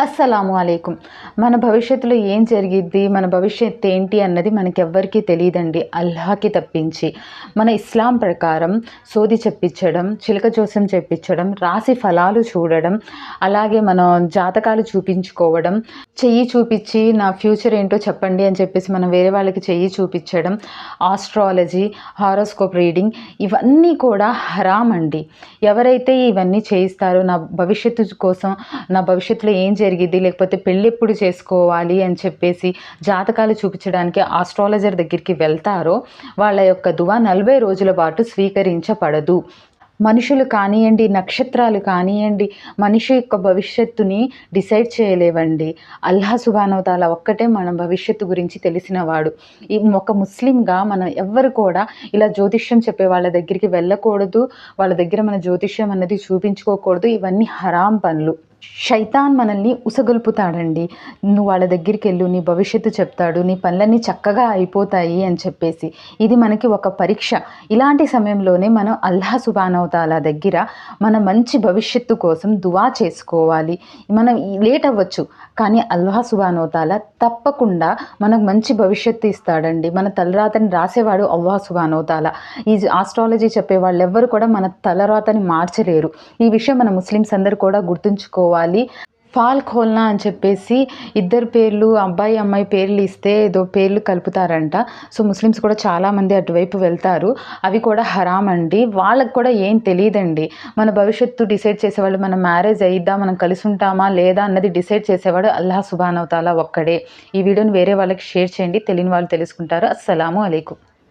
అస్సలాము అలైకుం. మన భవిష్యత్తులో ఏం జరిగిద్ది మన భవిష్యత్ ఏంటి అన్నది మనకెవ్వరికీ తెలియదండి. అల్లాకి తప్పించి. మన ఇస్లాం ప్రకారం సోది చెప్పించడం చిలక జోసం చెప్పించడం రాశి ఫలాలు చూడడం అలాగే మనం జాతకాలు చూపించుకోవడం చెయ్యి చూపించి నా ఫ్యూచర్ ఏంటో చెప్పండి అని చెప్పేసి మనం వేరే వాళ్ళకి చెయ్యి చూపించడం ఆస్ట్రాలజీ హారోస్కోప్ రీడింగ్ ఇవన్నీ కూడా హరామ్ అండి ఎవరైతే ఇవన్నీ చేయిస్తారో నా భవిష్యత్తు కోసం నా భవిష్యత్తులో ఏం జరిగింది లేకపోతే పెళ్ళి ఎప్పుడు చేసుకోవాలి అని చెప్పేసి జాతకాలు చూపించడానికి ఆస్ట్రాలజర్ దగ్గరికి వెళ్తారో వాళ్ళ యొక్క దువా నలభై రోజుల పాటు స్వీకరించబడదు. మనుషులు కానివ్వండి నక్షత్రాలు కానివ్వండి మనిషి యొక్క భవిష్యత్తుని డిసైడ్ చేయలేవండి. అల్లా సుబానవతాల ఒక్కటే మన భవిష్యత్తు గురించి తెలిసినవాడు ఈ ఒక ముస్లింగా మనం ఎవ్వరు కూడా ఇలా జ్యోతిష్యం చెప్పే వాళ్ళ దగ్గరికి వెళ్ళకూడదు వాళ్ళ దగ్గర మన జ్యోతిష్యం అన్నది చూపించుకోకూడదు. ఇవన్నీ హరాం పనులు. శైతాన్ మనల్ని ఉసగొల్పుతాడండి. నువ్వు వాళ్ళ దగ్గరికి వెళ్ళు నీ భవిష్యత్తు చెప్తాడు నీ పనులన్నీ చక్కగా అయిపోతాయి అని చెప్పేసి. ఇది మనకి ఒక పరీక్ష. ఇలాంటి సమయంలోనే మనం అల్లా సుబానవతాల దగ్గర మన మంచి భవిష్యత్తు కోసం దువా చేసుకోవాలి. మనం లేట్ అవ్వచ్చు కానీ అల్లా సుబానవతాల తప్పకుండా మనకు మంచి భవిష్యత్తు ఇస్తాడండి. మన తలరాతని రాసేవాడు అల్లా సుబానవతాల ఈ ఆస్ట్రాలజీ చెప్పే వాళ్ళు ఎవ్వరు కూడా మన తలరాతని మార్చలేరు. ఈ విషయం మన ముస్లిమ్స్ అందరు కూడా గుర్తుంచుకో చేసుకోవాలి ఫాల్ ఖోల్నా అని చెప్పేసి ఇద్దరు పేర్లు అబ్బాయి అమ్మాయి పేర్లు ఇస్తే ఏదో పేర్లు కలుపుతారంట. సో ముస్లిమ్స్ కూడా చాలామంది అటువైపు వెళ్తారు. అవి కూడా హరామ్ అండి. వాళ్ళకి కూడా ఏం తెలియదండి. మన భవిష్యత్తు డిసైడ్ చేసేవాళ్ళు మన మ్యారేజ్ అయిద్దా మనం కలిసి ఉంటామా లేదా అన్నది డిసైడ్ చేసేవాడు అల్లాహ్ సుబానవతాలా ఒక్కడే. ఈ వీడియోని వేరే వాళ్ళకి షేర్ చేయండి. తెలియని వాళ్ళు తెలుసుకుంటారు. అస్సలాము అలైకుం.